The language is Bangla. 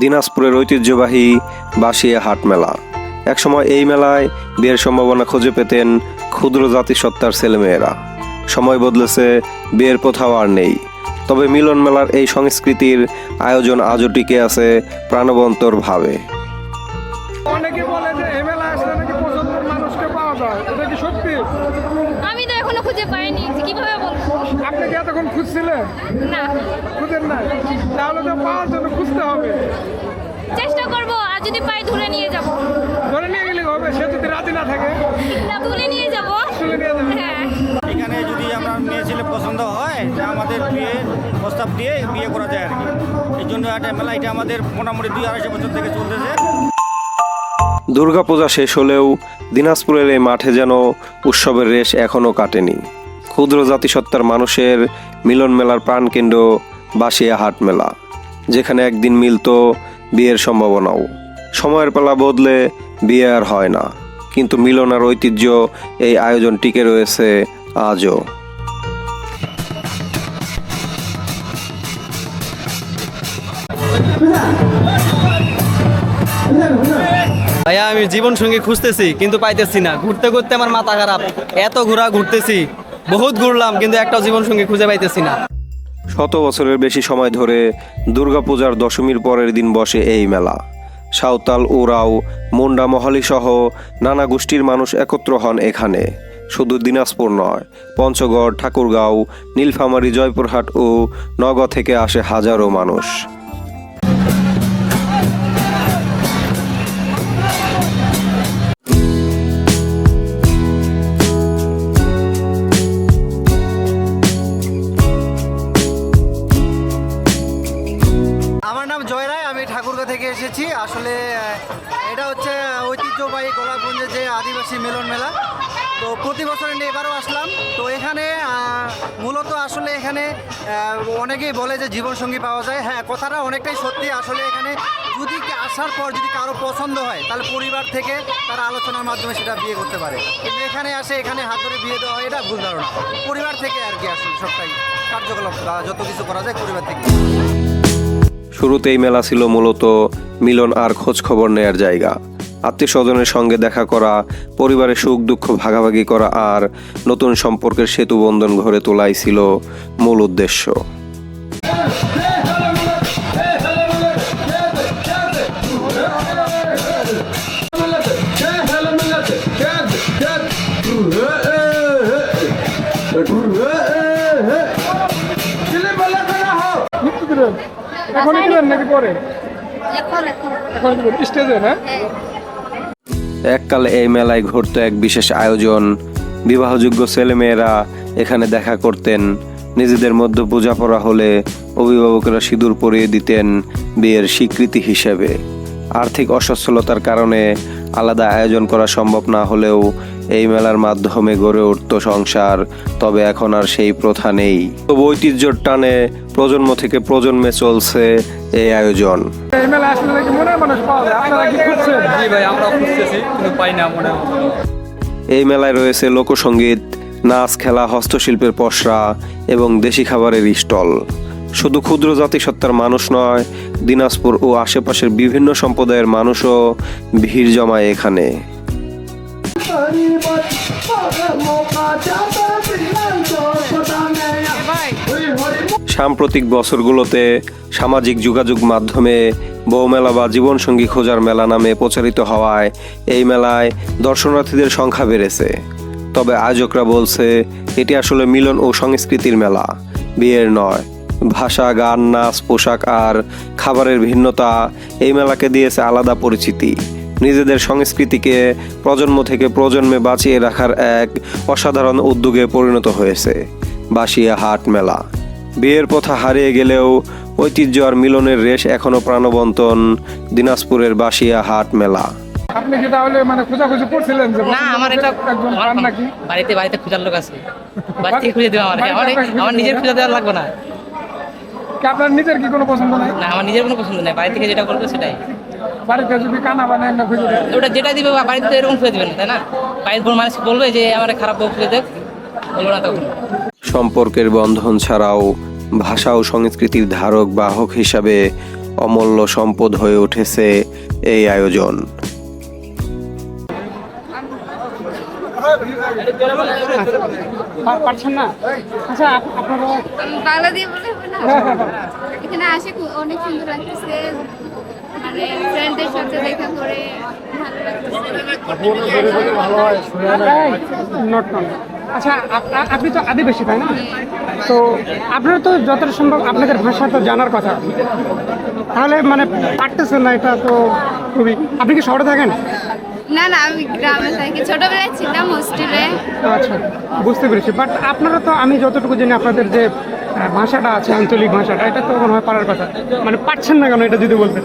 দিনাজপুরের ঐতিহ্যবাহী বাসিয়া হাট মেলা। একসময় এই মেলায় বিয়ের সম্ভাবনা খুঁজে পেতেন ক্ষুদ্র জাতিসত্তার ছেলেমেয়েরা। সময় বদলেছে বিয়ের কোথাও আর নেই। তবে মিলন মেলার এই সংস্কৃতির আয়োজন আজও টিকে আছে প্রাণবন্তর ভাবে। অনেকে বলে যে এই মেলা আসলে নাকি পঁচাত্তর মানুষকে পাওয়া যায়। এটা কি সত্যি? আমি তো এখনও খুঁজে পাইনি কীভাবে বলব আপনি কি এতক্ষণ খুঁজছিলেন না। খুঁজেন নাই? তাহলে তো পাওয়ার জন্য খুঁজতে হবে। চেষ্টা করব আর যদি পাই ধরে নিয়ে যাব। ধরে নিয়ে গেলে হবে? সে যদি রাজি না থাকে? না তুলে নিয়ে যাব। তুলে নিয়ে যাবে। হ্যাঁ। এখানে যদি আমরা মেয়ে ছেলে পছন্দ হয় তা আমাদের বিয়ে প্রস্তাব দিয়ে বিয়ে করা যায় আর কি। এই জন্য একটা মেলা এটা আমাদের মোটামুটি দুই আড়াইশো বছর থেকে চলতেছে। দুর্গাপূজা শেষ হলেও দিনাজপুরের এই মাঠে যেন উৎসবের রেশ এখনও কাটেনি। ক্ষুদ্র জাতিসত্তার মানুষের মিলন মেলার প্রাণকেন্দ্র বাসিয়া হাট মেলা, যেখানে একদিন মিলতো বিয়ের সম্ভাবনাও। সময়ের পালা বদলে বিয়ে আর হয় না, কিন্তু মিলন আর ঐতিহ্য এই আয়োজন টিকে রয়েছে আজও। ভাইয়া, আমি জীবন সঙ্গী খুঁজতেছি, কিন্তু পাইতেছি না। ঘুরতে ঘুরতে আমার মাথা খারাপ। এত ঘোরা ঘুরতেছি। বহুত ঘুরলাম, কিন্তু একটা জীবন সঙ্গী খুঁজে পাইতেছি না। শত বছরের বেশি সময় ধরে দুর্গাপূজার দশমীর পরের দিন বসে এই মেলা। সাঁওতাল ওরাও মুন্ডা মহালি সহ নানা গোষ্ঠীর মানুষ একত্র হন এখানে। শুধু দিনাজপুর নয়, পঞ্চগড়, ঠাকুরগাঁও, নীলফামারী, জয়পুরহাট ও নগর থেকে আসে হাজারো মানুষ। এসেছি। আসলে এটা হচ্ছে ঐতিহ্যবাহী গোলাপগঞ্জের যে আদিবাসী মিলন মেলা। তো প্রতি বছর এবারও আসলাম। তো এখানে মূলত আসলে এখানে অনেকেই বলে যে জীবনসঙ্গী পাওয়া যায়। হ্যাঁ কথাটা অনেকটাই সত্যি। আসলে এখানে যদি আসার পর যদি কারও পছন্দ হয়, তাহলে পরিবার থেকে তারা আলোচনার মাধ্যমে সেটা বিয়ে করতে পারে। কিন্তু এখানে আসে, এখানে হাত ধরে বিয়ে দেওয়া হয়, এটা ভুল ধারণা। পরিবার থেকে আর কি আসলে সবটাই কার্যকলাপ যত কিছু করা যায় পরিবার থেকে। শুরুতেই মেলা ছিল মূলত মিলন আর খোঁজ খবর নেয়ার জায়গা আত্মীয় স্বজনের সঙ্গে দেখা করা পরিবারের সুখ দুঃখ ভাগাভাগি করা আর নতুন সম্পর্কের সেতু বন্ধন গড়ে তোলাই ছিল মূল উদ্দেশ্য দিলেন নাকি পরে? এখন স্টেজে হ্যাঁ। এককালে এই মেলায় ঘটত এক বিশেষ আয়োজন। বিবাহযোগ্য ছেলেমেয়েরা এখানে দেখা করতেন। নিজেদের মধ্যে বোঝাপড়া হলে অভিভাবকেরা সিঁদুর পরিয়ে দিতেন বিয়ের স্বীকৃতি হিসেবে। আর্থিক অসচ্ছলতার কারণে আলাদা আয়োজন করা সম্ভব না হলেও এই মেলার মাধ্যমে গড়ে উঠত সংসার তবে এখন আর সেই প্রথা নেই। তবু ঐতিহ্যর টানে প্রজন্ম থেকে প্রজন্মে চলছে এই আয়োজন। এই মেলা আসলে নাকি মনে মানুষ পাওয়া যায়? আপনারা কি খুঁজছেন? জি ভাই আমরা খুঁজতেছি কিন্তু পাই না মনে এই মেলায় রয়েছে লোকসঙ্গীত নাচ খেলা হস্তশিল্পের পসরা এবং দেশি খাবারের স্টল। শুধু ক্ষুদ্র জাতিসত্তার মানুষ নয় দিনাজপুর ও আশেপাশের বিভিন্ন সম্প্রদায়ের মানুষও ভিড় জমায় এখানে। সাম্প্রতিক বছরগুলোতে সামাজিক যোগাযোগ মাধ্যমে বউমেলা বা জীবনসঙ্গী খোঁজার মেলা নামে প্রচারিত হওয়ায় এই মেলায় দর্শনার্থীদের সংখ্যা বেড়েছে। তবে আয়োজকরা বলছে, এটি আসলে মিলন ও সংস্কৃতির মেলা। বিয়ের নয়, ভাষা, গান, নাচ, পোশাক আর খাবারের ভিন্নতা এই মেলাকে দিয়েছে আলাদা পরিচিতি। নিজেদের সংস্কৃতিকে প্রজন্ম থেকে প্রজন্মে বাঁচিয়ে রাখার এক অসাধারণ উদ্যোগে পরিণত হয়েছে বাসিয়া হাট মেলা। বিয়ের প্রথা হারিয়ে গেলেও ঐতিহ্য আর মিলনের রেশ এখনও প্রাণবন্তন দিনাজপুরের বাসিয়া হাট মেলা। আপনি কি তাহলে মানে খোঁজাখুঁজি করছিলেন যে না আমার এটা একজন পান নাকি? বাড়িতে বাড়িতে খোঁজার লোক আছে। বাড়ি থেকে খুঁজে দেবে আমার আমার আমার নিজের খুঁজে দেওয়ার লাগবে না। কি আপনার নিজের কি কোনো পছন্দ নাই? না আমার নিজের কোনো পছন্দ নেই। বাড়ি থেকে যেটা করবে সেটাই। বাড়িতে যদি কানা বানায় না খুঁজে ওটা যেটা দিবে বাড়িতে এরকম খুঁজে তাই না? বাড়ির কোনো মানুষ বলবে যে আমার খারাপ বউ খুঁজে দেখ। বলব না তখন। সম্পর্কের বন্ধন ছাড়াও ভাষা ও সংস্কৃতির ধারক বাহক হিসাবে অমূল্য সম্পদ হয়ে উঠেছে এই আয়োজন। পারছেন না? আচ্ছা আপনারা বাংলা দিয়ে বলে না। এখানে আসে অনেক সুন্দর লাগতেছে। মানে ফ্রেন্ডদের সাথে দেখা করে নট নট আচ্ছা আপনি তো আদিবাসী তাই না? তো আপনারা তো যতটা সম্ভব আপনাদের ভাষা তো জানার কথা। তাহলে মানে পারতেছেন না এটা তো খুবই। আপনি কি শহরে থাকেন? না না আমি গ্রামে থাকি। ছোটবেলায় ছিলাম হোস্টেলে। আচ্ছা বুঝতে পেরেছি। বাট আপনারা তো আমি যতটুকু জানি আপনাদের যে ভাষাটা আছে আঞ্চলিক ভাষাটা এটা তো মনে হয় পারার কথা। মানে পারছেন না কেন এটা যদি বলতেন?